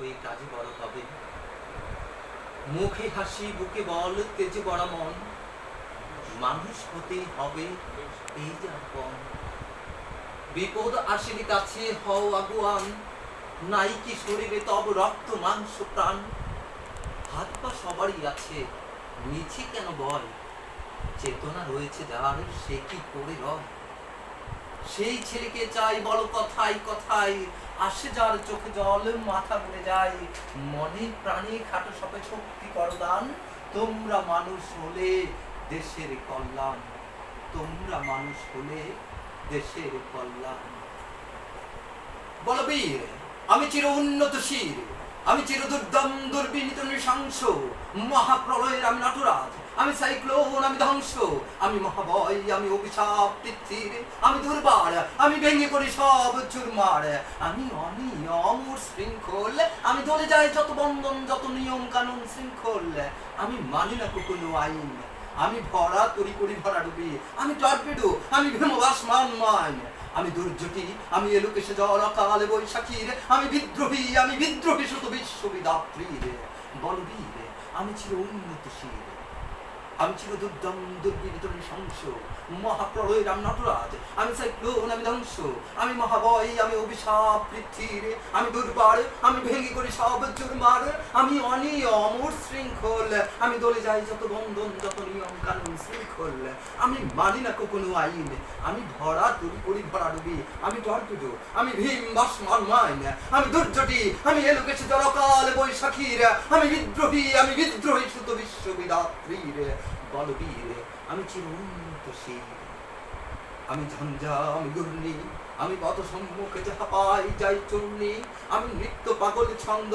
ওই কাজে বড় হবে। মুখে হাসি, বুকে বল, তেজে বড় মন। মানুষ হতেই হবে এই যাপন বিপদ আসিনি কাছে, হও আগুয়ান। নাই কি শরীরে, তব রক্ত, মাংস, প্রাণ। হাত পা সবারই আছে, নিচে কেন বল? চেতনা রয়েছে যার, সে কি করে রয় সেই ছেলেকে চাই বড় কথাই কথাই। আসে যার চোখে জল, মাথা ঘুরে যায়। মনে প্রাণে খাটো সবে শক্তি করদান। তোমরা মানুষ হলে দেশের কল্যাণ। তোমরা মানুষ হলে দেশের কল্যাণ। বলবীর আমি চির উন্নত শির আমি চির দুর্দম, দুর্বিনীত মহাপ্রলয়ের আমি নটরাজ, আমি সাইক্লোন, আমি ধ্বংস। আমি মহাবয়, আমি অভিশাপ পৃথিবীর আমি দুর্বার, আমি ভেঙে পড়ি সব চুরমার আমি শৃঙ্খল আমি দলে যাই যত বন্ধন, যত নিয়ম কানুন শৃঙ্খল। আমি মানি না কোনো আইন। আমি ভরা, তরি করি ভরা ডুবি। আমি টর্পেডো, আমি ভীমবাসমান মান। আমি দুর্যোটি আমি এলোকেশে জল, অকালে বৈশাখীর। আমি বিদ্রোহী আমি বিদ্রোহী শুধু বিশ্ববিদাত্রীর। বলবীর আমি ছিল উন্নতশীল আমি ছিল দুর্দম দুর্বিদিত নৃশংস। মহাপ্রলয়ের আমি নটরাজ আমি সাইক্লোন, আমি ধ্বংস। আমি মহাবয়, আমি অভিশাপ, পৃথিবীর। আমি দুর্বার, আমি ভেঙে করি সব চুরমার। আমি অনিয়ম শৃঙ্খল আমি দলে যাই যত বন্ধন, যত নিয়ম, কানুন, শৃঙ্খল। আমি মানি না কোনো আইন। আমি ভরা তরি করি ভরা ডুবি। আমি টর্পিডো আমি ভীম, বাসমান, মাইন। আমি দুর্জটি আমি এলোকেশ জলকাল বৈশাখীর। আমি বিদ্রোহী আমি বিদ্রোহী, সুত বিশ্ববিদাত্রীর বলবীর আমি চিরন্ত আমি ঝঞ্ঝা আমি ঘূর্ণি, আমি পথ সম্মুখে যাহা পাই যাই চূর্ণি, আমি নৃত্য পাগল ছন্দ,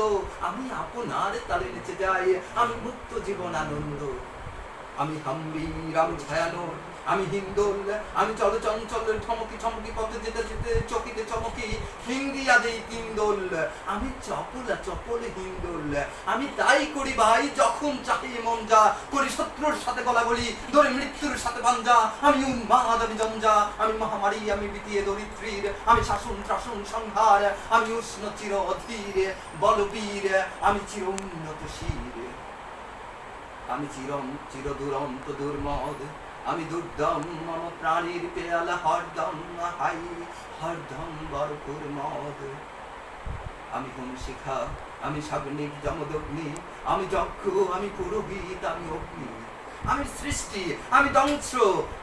আমি আপনার তালে নেচে যাই, আমি মুক্ত জীবন আনন্দ আমি হাম্বি রাম ছায়ানোর আমি হিন্দোল, আমি চলচঞ্চল ঠমকি ঠমকি পথে যেতে যেতে চকিতে চমকি হিন্দিয়া দেই তিনদোল আমি চপলা, চপল হিন্দোল। আমি তাই করি ভাই, যখন চাহি মন যা, করি শত্রুর সাথে গলা বলি ধরে মৃত্যুর সাথে পাঞ্জা। আমি উন্মাদ, আমি জঞ্জা, আমি মহামারী, আমি বিতিয়ে দরিদ্রীর, আমি শাসন শাসন সংহার, আমি উষ্ণ চির অধীর, বলবীর, আমি চির উন্নতশীর আমি চিরম চির দুরন্ত দুর্মদ। আমি দুর্দম মম প্রাণীর পেয়ালা হরদম হাই, হরদম বরপুর মদ। আমি হোম শিখা আমি সাবনিক যমদগ্নি, আমি যক্ষ আমি পুরোহিত, আমি অগ্নি। আমি সৃষ্টি, আমি ধ্বংস,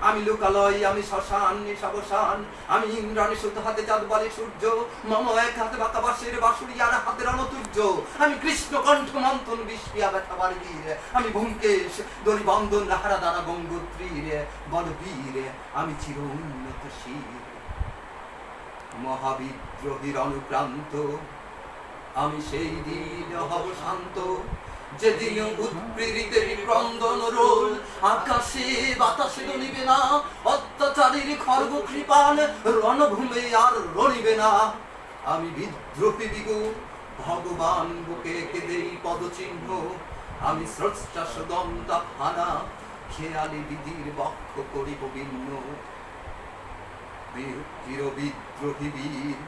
আমি লোকালয়, আমি শ্মশান নিশাবসান আমি ইন্দ্রাণী সুত হাতে চাঁদ বলে সূর্য, মম এক হাতে বাঁকা বাঁশের বাঁশুড়ি আর হাতে রণতুর্য আমি কৃষ্ণ কণ্ঠ মন্থন বিষ্পিয়া ব্যথা বীর আমি ভূমকেশ দড়ি বন্ধন নাহারা দানা গঙ্গোত্রীর বলবীর আমি চির উন্নত শির। মহাবিদ্রোহীর অনুপ্রান্ত আমি সেই দিন হব শান্ত। যেদিন উৎপীড়িতের ক্রন্দন রোল, আকাশে বাতাসে রনিবে না, অত্যাচারীর খর্ব কৃপান রণভূমে আর রণিবে না। আমি বিদ্রোহী বিগু ভগবান বুকে কেঁদেই পদচিহ্ন। আমি স্রষ্টা সুদন্তা ফানা খেয়ালি বিধির বক্ষ করিব ভিন্ন। বীর বিদ্রোহী বীর,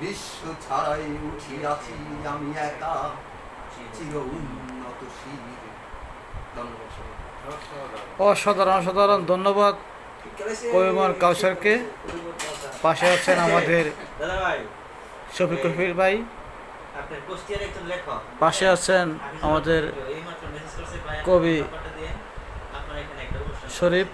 বিশ্ব ছাড়াই উঠিয়াছি আমি একা। অসাধারণ অসাধারণ, ধন্যবাদ কবিমন কাউসারকে পাশে আছেন আমাদের শফিক কফির ভাই পাশে আছেন আমাদের কবি শরীফ।